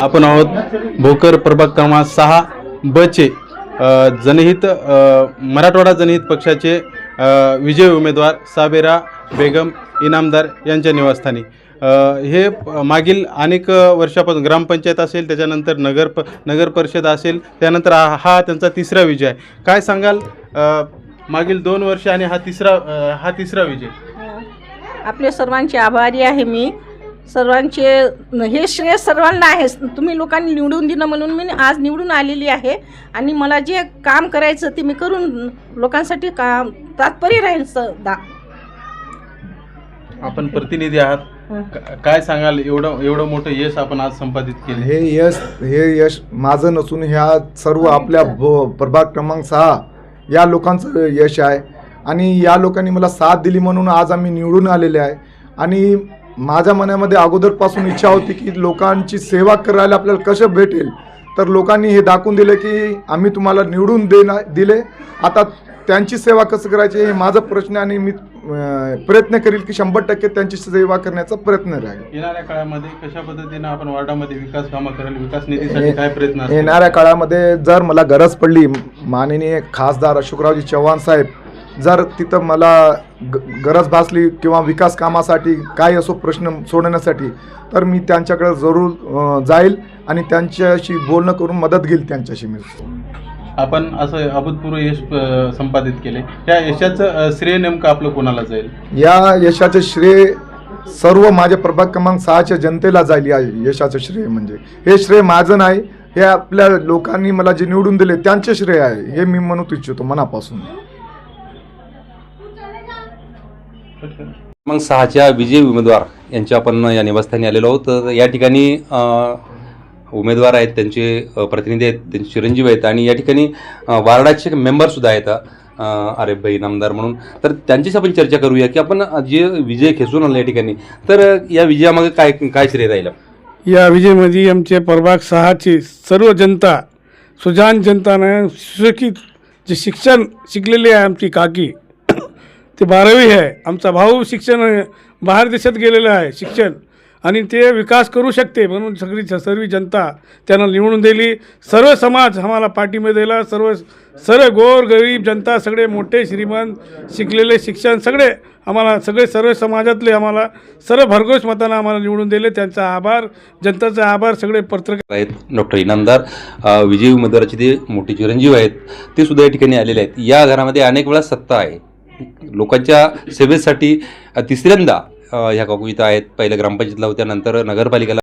आपण आहोत भोकर प्रभाग क्रमांक सहा बचे जनहित मराठवाडा जनहित पक्षाचे विजय उमेदवार साबेरा बेगम इनामदार यांच्या निवासस्थानी. हे मागील अनेक वर्षापासून ग्रामपंचायत असेल त्याच्यानंतर नगर प नगर परिषद असेल त्यानंतर हा त्यांचा तिसरा विजय आहे. काय सांगाल? मागील दोन वर्ष आणि हा तिसरा हा तिसरा विजय. आपले सर्वांचे आभारी आहे मी. सर्वांचे हे श्रेय सर्वांना आहे. तुम्ही लोकांनी निवडून दिलं म्हणून मी आज निवडून आलेली आहे. आणि मला जे काम करायचं ते मी करून लोकांसाठी काम तात्पर्य राहील सदा आपण प्रतिनिधी आहात. का- काय सांगाल? एवढं एवढं मोठं यश आपण आज संपादित केले. हे यश हे यश माझं नसून ह्या सर्व आपल्या भ- प्रभाग क्रमांक सहा या लोकांचं यश आहे. आणि या लोकांनी मला साथ दिली म्हणून आज आम्ही निवडून आलेले आहे. आणि माझ्या मनामध्ये अगोदरपासून इच्छा होती की लोकांची सेवा करायला आपल्याला कसं भेटेल? तर लोकांनी हे दाखवून दिलं की आम्ही तुम्हाला निवडून देणार दिले. आता त्यांची सेवा कसं करायची हे माझा प्रश्न आणि मी प्रयत्न करील की शंभर टक्के त्यांची सेवा करण्याचा प्रयत्न राहील. येणाऱ्या काळामध्ये कशा पद्धतीनं आपण वार्डामध्ये विकास कामं कराल विकास निधीसाठी काय प्रयत्न असतील? येणाऱ्या काळामध्ये जर मला गरज पडली माननीय खासदार अशोकरावजी चव्हाण साहेब जर तिथं मला ग गरज भासली किंवा विकास कामासाठी काय असो प्रश्न सोडवण्यासाठी तर मी त्यांच्याकडे जरूर जाईल आणि त्यांच्याशी बोलणं करून मदत घेईल त्यांच्याशी मी. आपण असं अभूतपूर्व यश संपादित केले. त्या यशाचं श्रेय नेमकं आपलं कोणाला जाईल? या यशाचे श्रेय सर्व माझ्या प्रभाग क्रमांक सहाच्या जनतेला जाईल या यशाचं श्रेय म्हणजे. हे श्रेय माझं नाही हे आपल्या लोकांनी मला जे निवडून दिले त्यांचे श्रेय आहे हे मी म्हणू इच्छितो मनापासून. मग सहाच्या विजयी उमेदवार यांच्या आपण या निवासस्थानी आलेलो आहोत. तर या ठिकाणी उमेदवार आहेत त्यांचे प्रतिनिधी आहेत त्यांचे चिरंजीव आहेत आणि या ठिकाणी वार्डाचे मेंबरसुद्धा आहेत अ, आरेफ भाई नामदार म्हणून. तर त्यांच्याशी आपण चर्चा करूया की आपण जे विजय खेचून आलो या ठिकाणी तर या विजयामागे काय काय श्रेय राहिलं? या विजयमध्ये आमचे प्रभाग सहाची सर्व जनता सुजान जनतानं सुशिक्षित जे शिक्षण शिकलेली आहे आमची काकी ते बारावी आहे. आमचा भाऊ शिक्षण बाहेर देशात गेलेला आहे शिक्षण. आणि ते विकास करू शकते म्हणून सगळी सर्व जनता त्यांना निवडून दिली. सर्व समाज आम्हाला पाठिंबा दिला. सर्व सर्व गोर गरीब जनता सगळे मोठे श्रीमंत शिकलेले शिक्षण सगळे आम्हाला सगळे सर्व समाजातले आम्हाला सर्व भरघोस मतानं आम्हाला निवडून दिले. त्यांचा आभार जनताचा आभार सगळे पत्रकार आहेत. डॉक्टर इनामदार विजय विजयी उमेदवाराचे ते मोठे चिरंजीव आहेत. ते सुद्धा या ठिकाणी आलेले आहेत. या घरामध्ये अनेक वेळा सत्ता आहे. लोकांच्या सेवेसाठी तिसऱ्यांदा ह्या काकू इथं आहेत. पहिल्या ग्रामपंचायतला होत्या नंतर नगरपालिकेला